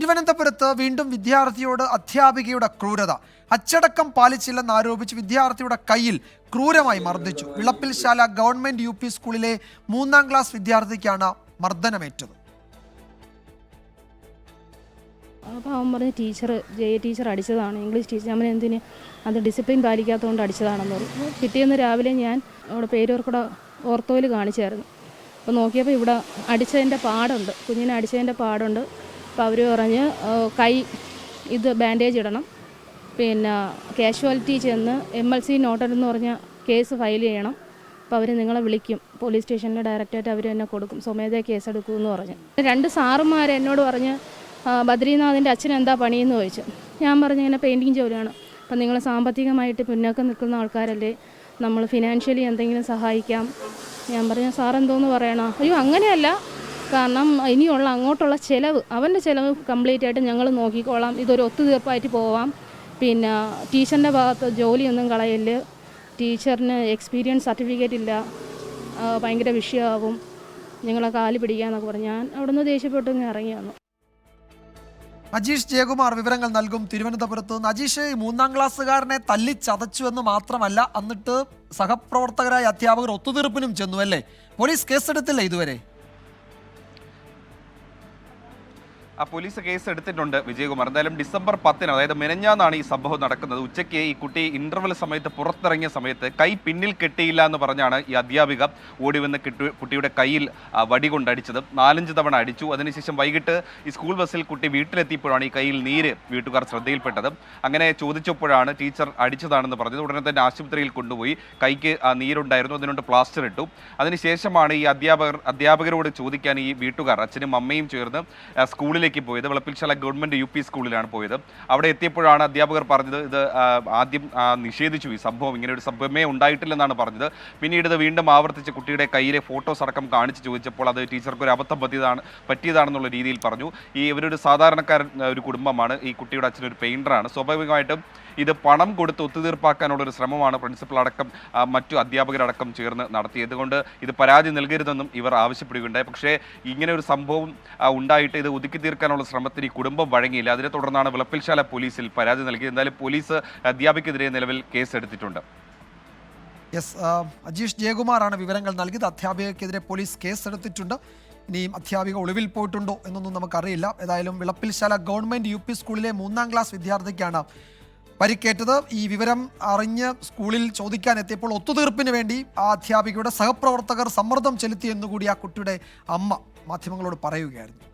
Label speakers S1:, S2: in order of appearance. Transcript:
S1: തിരുവനന്തപുരത്ത് വീണ്ടും വിദ്യാർത്ഥിയോട് അധ്യാപികയുടെ ക്രൂരത. അച്ചടക്കം പാലിച്ചില്ലെന്ന് ആരോപിച്ച് വിദ്യാർത്ഥിയുടെ കയ്യിൽ ക്രൂരമായി മർദ്ദിച്ചു. വിളപ്പിൽശാല ഗവൺമെന്റ് യു സ്കൂളിലെ മൂന്നാം ക്ലാസ് വിദ്യാർത്ഥിക്കാണ് മർദ്ദനമേറ്റത്.
S2: അപ്പോൾ അവൻ പറഞ്ഞ് teacher J teacher അടിച്ചതാണ്. English teacher. അവൻ എന്തിന്? അത് ഡിസിപ്ലിൻ പാലിക്കാത്തതുകൊണ്ട് അടിച്ചതാണെന്ന് പറഞ്ഞു. പിറ്റേന്ന് രാവിലെ ഞാൻ അവിടെ പേരൂർക്കൂടെ ഓർത്തോയിൽ കാണിച്ചായിരുന്നു. അപ്പോൾ നോക്കിയപ്പോൾ ഇവിടെ അടിച്ചതിന്റെ പാടുണ്ട്. കുഞ്ഞിനെ അടിച്ചതിന്റെ പാടുണ്ട്. അപ്പോൾ അവർ പറഞ്ഞ് കൈ ഇത് ബാൻഡേജ് ഇടണം. പിന്നെ കാഷ്വാലിറ്റി ചെന്ന് എം എൽ സി നോട്ടഡ് എന്ന് പറഞ്ഞ കേസ് ഫയൽ ചെയ്യണം. അപ്പോൾ അവർ നിങ്ങളെ വിളിക്കും. പോലീസ് സ്റ്റേഷനിലെ ഡയറക്റ്റായിട്ട് അവർ എന്നെ കൊടുക്കും. സ്വമേധ കേസ് എടുക്കുമെന്ന് പറഞ്ഞ്. രണ്ട് സാറുമാർ എന്നോട് പറഞ്ഞ് "ആ, ബദ്രീനാഥിന്റെ അച്ഛൻ എന്താ പണിയെന്ന് ചോദിച്ചു. ഞാൻ പറഞ്ഞു ഇങ്ങനെ പെയിന്റിങ് ജോലിയാണ്. അപ്പം നിങ്ങൾ സാമ്പത്തികമായിട്ട് പിന്നോക്കം നിൽക്കുന്ന ആൾക്കാരല്ലേ. നമ്മൾ ഫിനാൻഷ്യലി എന്തെങ്കിലും സഹായിക്കാം. ഞാൻ പറഞ്ഞു സാർ എന്തോന്ന് പറയണോ? അയ്യോ അങ്ങനെയല്ല. കാരണം ഇനിയുള്ള അങ്ങോട്ടുള്ള ചിലവ് അവന്റെ ചിലവ് കംപ്ലീറ്റ് ആയിട്ട് ഞങ്ങൾ നോക്കിക്കോളാം. ഇതൊരു ഒത്തുതീർപ്പായിട്ട് പോവാം. പിന്നെ ടീച്ചറിന്റെ ഭാഗത്ത് ജോലിയൊന്നും കളയൽ ടീച്ചറിന് എക്സ്പീരിയൻസ് സർട്ടിഫിക്കറ്റ് ഇല്ല. ഭയങ്കര വിഷയമാകും ഞങ്ങളെ കാൽ പിടിക്കാന്നൊക്കെ പറഞ്ഞു. ഞാൻ അവിടുന്ന് ദേഷ്യപ്പെട്ട് ഇങ്ങ് ഇറങ്ങി വന്നു.
S1: അജീഷ് ജയകുമാർ വിവരങ്ങൾ നൽകും തിരുവനന്തപുരത്ത് നിന്ന്. അജീഷ് ഈ മൂന്നാം ക്ലാസ്സുകാരനെ തല്ലി ചതച്ചു എന്ന് മാത്രമല്ല എന്നിട്ട് സഹപ്രവർത്തകരായ അധ്യാപകർ ഒത്തുതീർപ്പിനും ചെന്നു അല്ലേ? പോലീസ് കേസെടുത്തില്ല ഇതുവരെ.
S3: പോലീസ് കേസ് എടുത്തിട്ടുണ്ട് വിജയകുമാർ. എന്തായാലും ഡിസംബർ പത്തിന് അതായത് മെനഞ്ഞാന്നാണ് ഈ സംഭവം നടക്കുന്നത്. ഉച്ചയ്ക്ക് ഈ കുട്ടി ഇന്റർവൽ സമയത്ത് പുറത്തിറങ്ങിയ സമയത്ത് കൈ പിന്നിൽ കെട്ടിയില്ല എന്ന് പറഞ്ഞാണ് ഈ അധ്യാപിക ഓടി വന്ന് കിട്ടു- കുട്ടിയുടെ കയ്യിൽ വടി കൊണ്ടടിച്ചത്. നാലഞ്ച് തവണ അടിച്ചു. അതിനുശേഷം വൈകിട്ട് ഈ സ്കൂൾ ബസ്സിൽ കുട്ടി വീട്ടിലെത്തിയപ്പോഴാണ് ഈ കയ്യിൽ നീര് വീട്ടുകാർ ശ്രദ്ധയിൽപ്പെട്ടത്. അങ്ങനെ ചോദിച്ചപ്പോഴാണ് ടീച്ചർ അടിച്ചതാണെന്ന് പറഞ്ഞത്. ഉടനെ തന്നെ ആശുപത്രിയിൽ കൊണ്ടുപോയി കൈക്ക് ആ നീരുണ്ടായിരുന്നു. അതിനോട് പ്ലാസ്റ്റർ ഇട്ടു. അതിനുശേഷമാണ് ഈ അധ്യാപകർ അധ്യാപകരോട് ചോദിക്കാൻ ഈ വീട്ടുകാർ അച്ഛനും അമ്മയും ചേർന്ന് ആ, സ്കൂളിലേക്ക് പോയത്. വിളപ്പിൽശാല ഗവൺമെന്റ് യു പി സ്കൂളിലാണ് പോയത്. അവിടെ എത്തിയപ്പോഴാണ് അധ്യാപകർ പറഞ്ഞത് ഇത് ആദ്യം നിഷേധിച്ചു. ഈ സംഭവം ഇങ്ങനെ ഒരു സംഭവമേ ഉണ്ടായിട്ടില്ലെന്നാണ് പറഞ്ഞത്. പിന്നീട് ഇത് വീണ്ടും ആവർത്തിച്ച് കുട്ടിയുടെ കയ്യിലെ ഫോട്ടോസ് അടക്കം കാണിച്ച് ചോദിച്ചപ്പോൾ അത് ടീച്ചർക്ക് ഒരു അബദ്ധം പറ്റിയതാണ് പറ്റിയതാണെന്നുള്ള രീതിയിൽ പറഞ്ഞു. ഈ ഇവരൊരു സാധാരണക്കാരൻ ഒരു കുടുംബമാണ്. ഈ കുട്ടിയുടെ അച്ഛൻ ഒരു പെയിന്ററാണ്. സ്വാഭാവികമായിട്ടും ഇത് പണം കൊടുത്ത് ഒത്തുതീർപ്പാക്കാനുള്ള ഒരു ശ്രമമാണ് പ്രിൻസിപ്പൽ അടക്കം മറ്റു അധ്യാപകരടക്കം ചേർന്ന് നടത്തിയത്. കൊണ്ട് ഇത് പരാതി നൽകരുതെന്നും ഇവർ ആവശ്യപ്പെടുകയുണ്ടായി. പക്ഷേ ഇങ്ങനെ ഒരു സംഭവം ഉണ്ടായിട്ട് ഇത് ഒതുക്കി തീർക്കാനുള്ള ശ്രമത്തിന് ഈ കുടുംബം വഴങ്ങിയില്ല. അതിനെ തുടർന്നാണ് വിളപ്പിൽശാല പോലീസിൽ പരാതി നൽകിയത്. എന്തായാലും പോലീസ് അധ്യാപിക്കെതിരെ നിലവിൽ കേസെടുത്തിട്ടുണ്ട്.
S1: യെസ് ആ, അജീഷ് ജയകുമാറാണ് വിവരങ്ങൾ നൽകിയത്. അധ്യാപികക്കെതിരെ പോലീസ് കേസെടുത്തിട്ടുണ്ട്. ഇനിയും അധ്യാപിക ഒളിവിൽ പോയിട്ടുണ്ടോ എന്നൊന്നും നമുക്കറിയില്ല. ഏതായാലും വിളപ്പിൽശാല ഗവൺമെന്റ് യു പി സ്കൂളിലെ മൂന്നാം ക്ലാസ് വിദ്യാർത്ഥിക്കാണ് പരിക്കേറ്റത്. ഈ വിവരം അറിഞ്ഞ് സ്കൂളിൽ ചോദിക്കാൻ എത്തിയപ്പോൾ ഒത്തുതീർപ്പിന് വേണ്ടി ആ അധ്യാപികയുടെ സഹപ്രവർത്തകർ സമ്മർദ്ദം ചെലുത്തി എന്നുകൂടി ആ കുട്ടിയുടെ അമ്മ മാധ്യമങ്ങളോട് പറയുകയായിരുന്നു.